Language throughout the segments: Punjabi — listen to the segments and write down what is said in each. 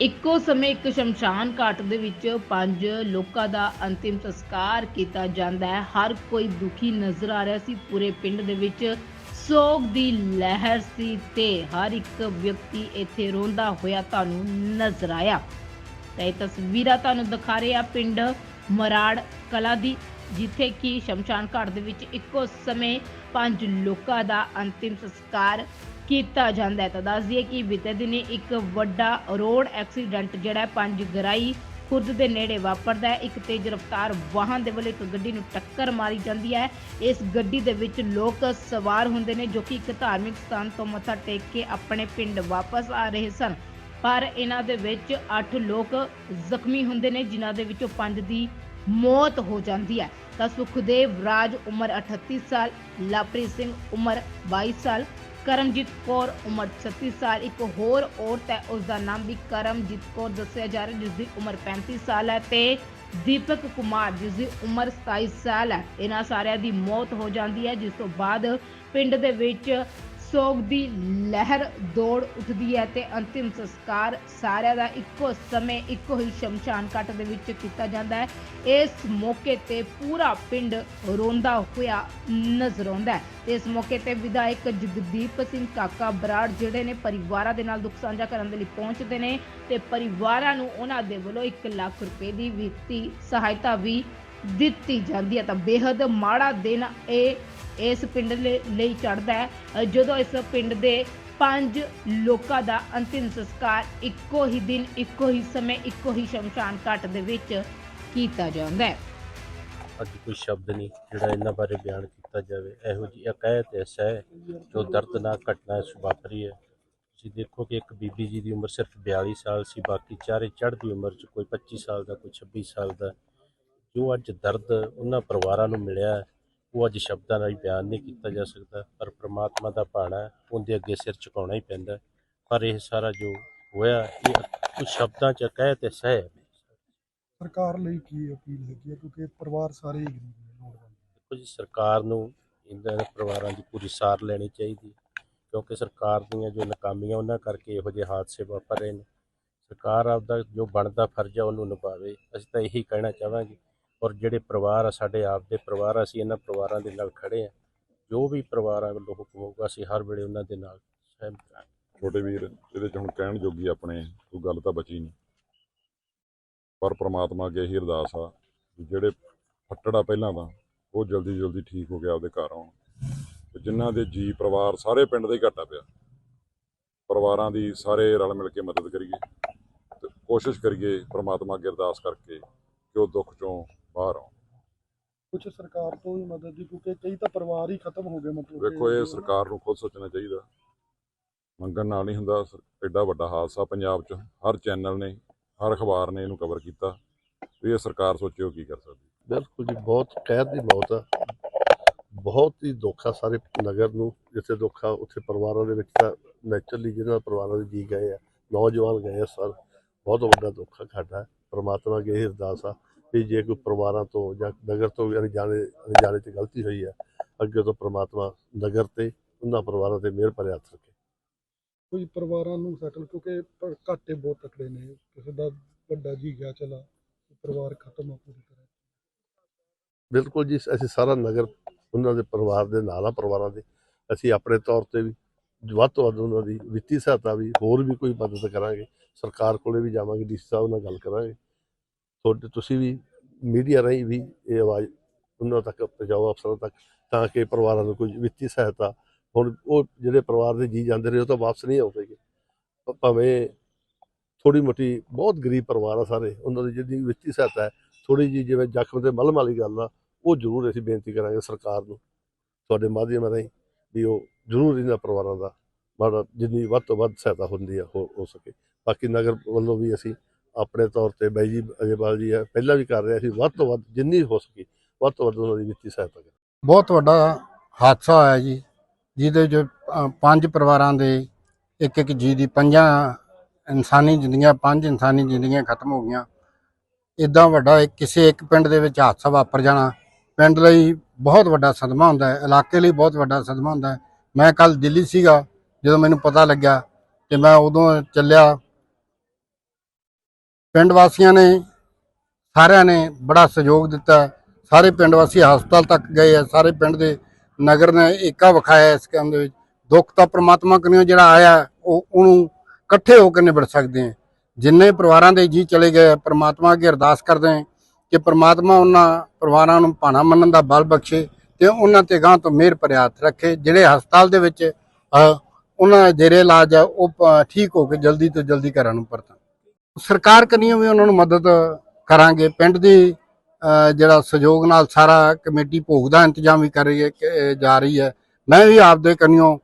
ਇੱਕੋ ਸਮੇਂ ਇੱਕ ਸ਼ਮਸ਼ਾਨ ਘਾਟ ਦੇ ਵਿੱਚ ਪੰਜ ਲੋਕਾਂ ਦਾ ਅੰਤਿਮ ਸੰਸਕਾਰ ਕੀਤਾ ਜਾਂਦਾ ਹੈ। ਹਰ ਕੋਈ ਦੁਖੀ ਨਜ਼ਰ ਆ ਰਿਹਾ ਸੀ। ਪੂਰੇ ਪਿੰਡ ਦੇ ਵਿੱਚ ਸੋਗ ਦੀ ਲਹਿਰ ਸੀ ਤੇ ਹਰ ਇੱਕ ਵਿਅਕਤੀ ਇੱਥੇ ਰੋਂਦਾ ਹੋਇਆ ਤੁਹਾਨੂੰ ਨਜ਼ਰ ਆਇਆ। ਤਾਂ ਇਹ ਤਸਵੀਰਾਂ ਤੁਹਾਨੂੰ ਦਿਖਾ ਰਹੇ ਆ ਪਿੰਡ ਮਰਾੜ ਕਲਾ ਦੀ। ਜਿੱਥੇ ਕਿ ਸ਼ਮਸ਼ਾਨ ਘਾਟ ਦੇ ਵਿੱਚ ਇੱਕੋ ਸਮੇਂ ਪੰਜ ਲੋਕਾਂ ਦਾ ਅੰਤਿਮ ਸੰਸਕਾਰ ਕੀਤਾ ਜਾਂਦਾ ਹੈ। ਤਾਂ ਦੱਸ ਦਈਏ ਕਿ ਬੀਤੇ ਦਿਨੀ ਇੱਕ ਵੱਡਾ ਰੋਡ ਐਕਸੀਡੈਂਟ ਜਿਹੜਾ ਪੰਜ ਗਰਾਈ ਖੁਰਦ ਦੇ ਨੇੜੇ ਵਾਪਰਦਾ ਹੈ। ਇੱਕ ਤੇਜ਼ ਰਫ਼ਤਾਰ ਵਾਹਨ ਦੇ ਵੱਲੋਂ ਇੱਕ ਗੱਡੀ ਨੂੰ ਟੱਕਰ ਮਾਰੀ ਜਾਂਦੀ ਹੈ। ਇਸ ਗੱਡੀ ਦੇ ਵਿੱਚ ਲੋਕ ਸਵਾਰ ਹੁੰਦੇ ਨੇ ਜੋ ਕਿ ਇੱਕ ਧਾਰਮਿਕ ਸਥਾਨ ਤੋਂ ਮੱਥਾ ਟੇਕ ਕੇ ਆਪਣੇ ਪਿੰਡ ਵਾਪਸ ਆ ਰਹੇ ਸਨ। ਪਰ ਇਹਨਾਂ ਦੇ ਵਿੱਚ 8 ਲੋਕ ਜ਼ਖਮੀ ਹੁੰਦੇ ਨੇ, ਜਿਨ੍ਹਾਂ ਦੇ ਵਿੱਚੋਂ 5 ਦੀ ਮੌਤ ਹੋ ਜਾਂਦੀ ਹੈ। ਤਾਂ ਸੁਖਦੇਵ ਰਾਜ ਉਮਰ 38 ਸਾਲ, ਲਵਪ੍ਰੀਤ ਸਿੰਘ ਉਮਰ 22 ਸਾਲ, ਕਰਮਜੀਤ ਕੌਰ ਉਮਰ 36 ਸਾਲ। ਇੱਕ ਹੋਰ ਔਰਤ ਹੈ ਉਸ ਦਾ ਨਾਮ ਵੀ ਕਰਮਜੀਤ ਕੌਰ ਦੱਸਿਆ ਜਾ ਰਿਹਾ ਜਿਸ ਦੀ ਉਮਰ 35 ਸਾਲ ਹੈ ਤੇ ਦੀਪਕ ਕੁਮਾਰ ਜਿਸ ਦੀ ਉਮਰ 27 ਸਾਲ ਹੈ। ਇਹਨਾਂ ਸਾਰਿਆਂ ਦੀ ਮੌਤ ਹੋ ਜਾਂਦੀ ਹੈ, ਜਿਸ ਤੋਂ ਬਾਅਦ ਪਿੰਡ ਦੇ ਵਿੱਚ ਸੋਗ ਦੀ ਲਹਿਰ ਦੌੜ ਉੱਠਦੀ ਹੈ ਤੇ ਅੰਤਿਮ ਸੰਸਕਾਰ ਸਾਰਿਆਂ ਦਾ ਇੱਕੋ ਸਮੇਂ, ਇੱਕੋ ਹੀ ਸ਼ਮਸ਼ਾਨ ਘਾਟ ਦੇ ਵਿੱਚ ਕੀਤਾ ਜਾਂਦਾ ਹੈ। ਇਸ ਮੌਕੇ ਤੇ ਪੂਰਾ ਪਿੰਡ ਰੋਂਦਾ ਹੋਇਆ ਨਜ਼ਰ ਆਉਂਦਾ ਹੈ। ਤੇ ਇਸ ਮੌਕੇ ਤੇ ਵਿਧਾਇਕ ਜਗਦੀਪ ਸਿੰਘ ਕਾਕਾ ਬਰਾੜ ਜਿਹੜੇ ਨੇ ਪਰਿਵਾਰਾਂ ਦੇ ਨਾਲ ਦੁੱਖ ਸਾਂਝਾ ਕਰਨ ਦੇ ਲਈ ਪਹੁੰਚਦੇ ਨੇ ਤੇ ਪਰਿਵਾਰਾਂ ਨੂੰ ਉਹਨਾਂ ਦੇ ਵੱਲੋਂ 1 ਲੱਖ ਰੁਪਏ ਦੀ ਵਿੱਤੀ ਸਹਾਇਤਾ ਵੀ ਦਿੱਤੀ ਜਾਂਦੀ ਹੈ। ਤਾਂ ਬੇहद ਮਾੜਾ ਦਿਨ ਇਹ ਇਸ ਪਿੰਡ ਲਈ ਲਈ ਚੜਦਾ ਹੈ। ਜਦੋਂ ਇਸ ਪਿੰਡ ਦੇ ਪੰਜ ਲੋਕਾਂ ਦਾ ਅੰਤਿਮ ਸੰਸਕਾਰ ਇੱਕੋ ਹੀ ਦਿਨ ਇੱਕੋ ਹੀ ਸਮੇਂ ਇੱਕੋ ਹੀ ਸ਼ਮਸ਼ਾਨ ਘਾਟ ਦੇ ਵਿੱਚ ਕੀਤਾ ਜਾਂਦਾ ਹੈ। ਅੱਜ ਕੋਈ ਸ਼ਬਦ ਨਹੀਂ ਜਿਹੜਾ ਇਹਨਾਂ ਬਾਰੇ ਬਿਆਨ ਕੀਤਾ ਜਾਵੇ। ਇਹੋ ਜਿਹੀ ਅਕਾਇਤ ਐਸਾ ਹੈ ਜੋ ਦਰਦਨਾਕ ਘਟਨਾ ਇਸ ਵਾਪਰੀ ਹੈ। ਤੁਸੀਂ ਦੇਖੋ ਕਿ ਇੱਕ ਬੀਬੀ ਜੀ ਦੀ ਉਮਰ ਸਿਰਫ 42 ਸਾਲ ਸੀ ਬਾਕੀ ਚਾਰੇ ਚੜ੍ਹਦੀ ਉਮਰ 'ਚ ਕੋਈ 25 ਸਾਲ ਦਾ ਕੋਈ 26 ਸਾਲ ਦਾ। ਜੋ ਅੱਜ ਦਰਦ ਉਹਨਾਂ ਪਰਿਵਾਰਾਂ ਨੂੰ ਮਿਲਿਆ ਹੈ, ਉਹ ਅੱਜ ਸ਼ਬਦਾਂ ਨਾਲ ਹੀ ਬਿਆਨ ਨਹੀਂ ਕੀਤਾ ਜਾ ਸਕਦਾ ਪਰ ਪ੍ਰਮਾਤਮਾ ਦਾ ਭਾਣਾ ਹੈ ਉਹਦੇ ਅੱਗੇ ਸਿਰ ਝੁਕਾਉਣਾ ਹੀ ਪੈਂਦਾ ਹੈ। ਪਰ ਇਹ ਸਾਰਾ ਜੋ ਹੋਇਆ ਇਹ ਕੁਝ ਸ਼ਬਦਾਂ 'ਚ ਅਕਾਇਤ ਐਸਾ ਹੈ। ਸਰਕਾਰ ਲਈ ਕੀ ਅਪੀਲ ਹੈਗੀ ਹੈ? ਕਿਉਂਕਿ ਪਰਿਵਾਰ ਸਾਰੇ ਹੀ ਗਰੀਬ ਨੇ ਲੋੜਵੰਦ ਦੇਖੋ ਜੀ ਸਰਕਾਰ ਨੂੰ ਇਹਨਾਂ ਪਰਿਵਾਰਾਂ ਦੀ ਪੂਰੀ ਸਾਰ ਲੈਣੀ ਚਾਹੀਦੀ ਕਿਉਂਕਿ ਸਰਕਾਰ ਦੀਆਂ ਜੋ ਨਾਕਾਮੀਆਂ ਉਹਨਾਂ ਕਰਕੇ ਇਹੋ ਜਿਹੇ ਹਾਦਸੇ ਵਾਪਰ ਰਹੇ ਨੇ। ਸਰਕਾਰ ਆਪਦਾ ਜੋ ਬਣਦਾ ਫਰਜ਼ ਆ ਉਹਨੂੰ ਨਿਭਾਵੇ। ਅਸੀਂ ਤਾਂ ਇਹੀ ਕਹਿਣਾ ਚਾਹਾਂਗੇ ਔਰ ਜਿਹੜੇ ਪਰਿਵਾਰ ਆ, ਸਾਡੇ ਆਪ ਦੇ ਪਰਿਵਾਰ ਅਸੀਂ ਇਹਨਾਂ ਪਰਿਵਾਰਾਂ ਦੇ ਨਾਲ ਖੜੇ ਆ। ਜੋ ਵੀ ਪਰਿਵਾਰਾਂ ਵੱਲੋਂ ਹੁਕਮ ਹੋਊਗਾ, ਅਸੀਂ ਹਰ ਵੇਲੇ ਉਹਨਾਂ ਦੇ ਨਾਲ ਸਹਿਮਤ ਹਾਂ ਛੋਟੇ ਵੀਰ, ਇਹਦੇ ਚ ਹੁਣ ਕਹਿਣ ਜੋਗੀ ਆਪਣੇ, ਕੋਈ ਗੱਲ ਤਾਂ ਬਚੀ ਨਹੀਂ। ਪਰ ਪ੍ਰਮਾਤਮਾ ਅੱਗੇ ਇਹੀ ਅਰਦਾਸ ਆ ਵੀ ਜਿਹੜੇ ਫੱਟੜਾ ਪਹਿਲਾਂ ਦਾ ਉਹ ਜਲਦੀ ਜਲਦੀ ਠੀਕ ਹੋ ਗਿਆ ਆਪਦੇ ਘਰ ਆਉਣ। ਤੇ ਜਿਨ੍ਹਾਂ ਦੇ ਜੀ ਪਰਿਵਾਰ ਸਾਰੇ ਪਿੰਡ ਦਾ ਹੀ ਘਾਟਾ ਪਿਆ, ਪਰਿਵਾਰਾਂ ਦੀ ਸਾਰੇ ਰਲ ਮਿਲ ਕੇ ਮਦਦ ਕਰੀਏ ਤੇ ਕੋਸ਼ਿਸ਼ ਕਰੀਏ ਪ੍ਰਮਾਤਮਾ ਅੱਗੇ ਅਰਦਾਸ ਕਰਕੇ ਕਿ ਉਹ ਦੁੱਖ ਚੋਂ ਬਾਹਰ ਆਉਣ ਕੁਝ ਸਰਕਾਰ ਤੋਂ ਵੀ ਮਦਦ ਦੀ ਕਿਉਂਕਿ ਕਈ ਤਾਂ ਪਰਿਵਾਰ ਹੀ ਖਤਮ ਹੋ ਗਏ ਮਤਲਬ ਕਿ ਵੇਖੋ ਇਹ ਸਰਕਾਰ ਨੂੰ ਖੁਦ ਸੋਚਣਾ ਚਾਹੀਦਾ। ਮੰਗਣ ਨਾਲ ਨਹੀਂ ਹੁੰਦਾ ਸਰ- ਐਡਾ ਵੱਡਾ ਹਾਦਸਾ ਪੰਜਾਬ 'ਚ ਹਰ ਚੈਨਲ ਨੇ ਹਰ ਅਖਬਾਰ ਨੇ ਇਹਨੂੰ ਕਵਰ ਕੀਤਾ। ਵੀ ਇਹ ਸਰਕਾਰ ਸੋਚਿਓ ਕੀ ਕਰ ਸਕਦੀ। ਬਿਲਕੁਲ ਜੀ ਬਹੁਤ ਕੈਦ ਦੀ ਮੌਤ ਆ। ਬਹੁਤ ਹੀ ਦੁੱਖ ਆ ਸਾਰੇ ਨਗਰ ਨੂੰ ਜਿੱਥੇ ਦੁੱਖ ਆ ਉੱਥੇ ਪਰਿਵਾਰਾਂ ਦੇ ਵਿੱਚ ਤਾਂ ਨੈਚੁਰਲੀ ਜਿਹਨਾਂ ਪਰਿਵਾਰਾਂ ਦੇ ਜੀ ਗਏ ਆ ਨੌਜਵਾਨ ਗਏ ਆ ਸਰ। ਬਹੁਤ ਵੱਡਾ ਦੁੱਖ ਆ ਸਾਡਾ ਪ੍ਰਮਾਤਮਾ ਅੱਗੇ ਇਹ ਅਰਦਾਸ ਆ। ਵੀ ਜੇ ਕੋਈ ਪਰਿਵਾਰਾਂ ਤੋਂ ਜਾਂ ਨਗਰ ਤੋਂ ਵੀ ਅਣਜਾਣੇ ਅਣਜਾਣੇ ਚ ਗਲਤੀ ਹੋਈ ਆ ਅੱਗੇ ਤੋਂ ਪ੍ਰਮਾਤਮਾ ਨਗਰ ਤੇ ਉਹਨਾਂ ਪਰਿਵਾਰਾਂ ਤੇ ਮਿਹਰ ਭਰੇ ਹੱਥ ਰੱਖੇ। ਕੋਈ ਪਰਿਵਾਰਾਂ ਨੂੰ ਸੈਟਲ ਕਿਉਂਕਿ ਘਾਟੇ ਬਹੁਤ ਤਕੜੇ ਨੇ। ਕਿਸੇ ਦਾ ਵੱਡਾ ਜੀ ਗਿਆ ਚਲਾ ਪਰਿਵਾਰ ਖਤਮ ਆ ਪੂਰੀ ਤਰ੍ਹਾਂ। ਬਿਲਕੁਲ ਜੀ ਅਸੀਂ ਸਾਰਾ ਨਗਰ ਉਹਨਾਂ ਦੇ ਪਰਿਵਾਰ ਦੇ ਨਾਲ ਆ ਪਰਿਵਾਰਾਂ ਦੇ। ਅਸੀਂ ਆਪਣੇ ਤੌਰ ਤੇ ਵੀ ਵੱਧ ਤੋਂ ਵੱਧ ਉਹਨਾਂ ਦੀ ਵਿੱਤੀ ਸਹਾਇਤਾ ਵੀ ਹੋਰ ਵੀ ਕੋਈ ਮਦਦ ਕਰਾਂਗੇ। ਸਰਕਾਰ ਕੋਲੇ ਵੀ ਜਾਵਾਂਗੇ ਡੀਸੀ ਸਾਹਿਬ ਨਾਲ ਗੱਲ ਕਰਾਂਗੇ। ਤੁਹਾਡੇ ਤੁਸੀਂ ਵੀ ਮੀਡੀਆ ਰਾਹੀਂ ਵੀ ਇਹ ਆਵਾਜ਼ ਉਹਨਾਂ ਤੱਕ ਪਹੁੰਚਾਓ ਅਫਸਰਾਂ ਤੱਕ, ਤਾਂ ਕਿ ਪਰਿਵਾਰਾਂ ਨੂੰ ਕੋਈ ਵਿੱਤੀ ਸਹਾਇਤਾ ਹੁਣ। ਉਹ ਜਿਹੜੇ ਪਰਿਵਾਰ ਦੇ ਜੀ ਜਾਂਦੇ ਰਹੇ ਉਹ ਤਾਂ ਵਾਪਸ ਨਹੀਂ ਆਉਂਦੇਗੇ। ਭ- ਭਾਵੇਂ ਥੋੜੀ ਮੋਟੀ, ਬਹੁਤ ਗਰੀਬ ਪਰਿਵਾਰ ਆ ਸਾਰੇ, ਉਹਨਾਂ ਦੀ ਜਿਹੜੀ ਵਿੱਤੀ ਸਹਾਇਤਾ ਹੈ ਥੋੜੀ ਜੀ ਜਿਵੇਂ ਜ਼ਖਮ ਤੇ ਮਲਮ ਵਾਲੀ ਗੱਲ ਆ, ਉਹ ਜ਼ਰੂਰ ਅਸੀਂ ਬੇਨਤੀ ਕਰਾਂਗੇ ਸਰਕਾਰ ਨੂੰ, ਤੁਹਾਡੇ ਮਾਧਿਅਮ ਰਾਹੀਂ ਵੀ ਉਹ ਜ਼ਰੂਰ ਇਹਨਾਂ ਪਰਿਵਾਰਾਂ ਦਾ ਮਾੜਾ, ਜਿੰਨੀ ਵੱਧ ਤੋਂ ਵੱਧ ਸਹਾਇਤਾ ਹੁੰਦੀ ਆ, ਹੋ ਹੋ ਸਕੇ। ਬਾਕੀ ਨਗਰ ਵੱਲੋਂ ਵੀ ਅਸੀਂ ਆਪਣੇ ਤੌਰ ਤੇ ਬਾਈ ਜੀ ਅਜੇਪਾਲ ਜੀ ਆ ਪਹਿਲਾਂ ਵੀ ਕਰ ਰਿਹਾ ਸੀ, ਵੱਧ ਤੋਂ ਵੱਧ ਜਿੰਨੀ ਹੋ ਸਕੇ, ਵੱਧ ਤੋਂ ਵੱਧ ਉਹਨਾਂ ਦੀ ਵਿੱਤੀ ਸਹਾਇਤਾ ਕਰਾਂਗੇ ਬਹੁਤ ਵੱਡਾ ਹਾਦਸਾ ਹੋਇਆ ਜੀ, ਜਿਹਦੇ 'ਚ ਪੰਜ ਪਰਿਵਾਰਾਂ ਦੇ ਇੱਕ ਇੱਕ ਜੀ ਦੀ ਪੰਜਾਂ ਇਨਸਾਨੀ ਜ਼ਿੰਦਗੀਆਂ, ਪੰਜ ਇਨਸਾਨੀ ਜ਼ਿੰਦਗੀਆਂ ਖਤਮ ਹੋ ਗਈਆਂ। ਇਦਾਂ ਵੱਡਾ ਕਿਸੇ ਇੱਕ ਪਿੰਡ ਦੇ ਵਿੱਚ ਹਾਦਸਾ ਵਾਪਰ ਜਾਣਾ, ਪਿੰਡ ਲਈ ਬਹੁਤ ਵੱਡਾ ਸਦਮਾ ਹੁੰਦਾ ਹੈ, ਇਲਾਕੇ ਲਈ ਬਹੁਤ ਵੱਡਾ ਸਦਮਾ ਹੁੰਦਾ ਹੈ। ਮੈਂ ਕੱਲ ਦਿੱਲੀ ਸੀਗਾ, ਜਦੋਂ ਮੈਨੂੰ ਪਤਾ ਲੱਗਿਆ ਤੇ ਮੈਂ ਉਦੋਂ ਚੱਲਿਆ ਪਿੰਡ ਵਾਸੀਆਂ ਨੇ ਸਾਰਿਆਂ ਨੇ ਬੜਾ ਸਹਿਯੋਗ ਦਿੱਤਾ। ਸਾਰੇ ਪਿੰਡ ਵਾਸੀ ਹਸਪਤਾਲ ਤੱਕ ਗਏ ਆ। ਸਾਰੇ ਪਿੰਡ ਦੇ ਨਗਰ ਨੇ ਏਕਾ ਵਿਖਾਇਆ ਇਸ ਕੰਮ ਦੇ ਵਿੱਚ। ਦੁੱਖ ਤਾਂ ਪ੍ਰਮਾਤਮਾ ਕਨੀਓ ਜਿਹੜਾ ਆਇਆ ਉਹ ਉਹਨੂੰ ਇਕੱਠੇ ਹੋ ਕੇ ਨਿਬੜ ਸਕਦੇ ਆ। ਜਿੰਨੇ ਪਰਿਵਾਰਾਂ ਦੇ ਜੀ ਚਲੇ ਗਏ ਆ, ਪ੍ਰਮਾਤਮਾ ਅੱਗੇ ਅਰਦਾਸ ਕਰਦੇ ਆ ਕਿ ਪ੍ਰਮਾਤਮਾ ਉਹਨਾਂ ਪਰਿਵਾਰਾਂ ਨੂੰ ਭਾਣਾ ਮੰਨਣ ਦਾ ਬਲ ਬਖਸ਼ੇ ਤੇ ਉਹਨਾਂ ਤੇ ਗਾਂ ਤੋਂ ਮਿਹਰ ਭਰਿਆ ਰੱਖੇ। ਜਿਹੜੇ ਹਸਪਤਾਲ ਦੇ ਵਿੱਚ ਉਹਨਾਂ ਦਾ ਜੇਰੇ ਇਲਾਜ ਆ ਉਹ ਠੀਕ ਹੋ ਕੇ ਜਲਦੀ ਤੋਂ ਜਲਦੀ ਘਰਾਂ ਨੂੰ ਪਰਤਣ। ਸਰਕਾਰ ਕਨੀਓ ਵੀ ਉਹਨਾਂ ਨੂੰ ਮਦਦ ਕਰਾਂਗੇ। ਪਿੰਡ ਦੀ ਜਿਹੜਾ ਸਹਿਯੋਗ ਨਾਲ ਸਾਰਾ ਕਮੇਟੀ ਭੋਗ ਦਾ ਇੰਤਜ਼ਾਮ ਵੀ ਕਰ ਰਹੀ ਹੈ ਜਾ ਰਹੀ ਹੈ। ਮੈਂ ਵੀ ਆਪਦੇ ਕਨੀਓ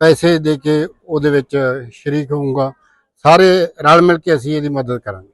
ਪੈਸੇ ਦੇ ਕੇ ਉਹਦੇ ਵਿੱਚ ਸ਼ਰੀਕ ਹੋਊਂਗਾ। ਸਾਰੇ ਰਲ ਮਿਲ ਕੇ ਅਸੀਂ ਇਹਦੀ ਮਦਦ ਕਰਾਂਗੇ।